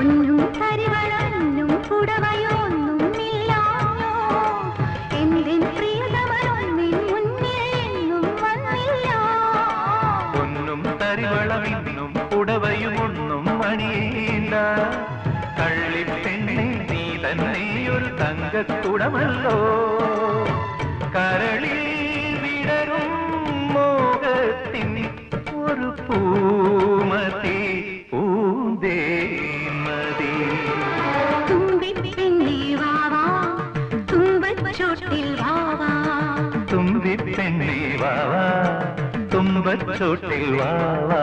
പൊന്നും കരിവളന്നും പുടവയൊന്നും ഇല്ലാഞ്ഞോ എന്തിൻ പ്രിയതമനൊന്നിൻ മുന്നിൽ വന്നില്ല. പൊന്നും തരിവളമിന്നും ഉടവയുമൊന്നും മണിയില്ല കള്ളിപ്പെണ്ണെ നീ തന്നെ ഒരു തങ്കക്കുടമല്ലോ. കരളിൽ വിടരും മോഹത്തിൻ ഒരു പൂമതി പൂന്തേമതി തുമ്പച്ചോട്ടിൽ വാവാ തുമ്പി പെണ്ണി വാവാ തുമ്പച്ചോട്ടിൽ വാവാ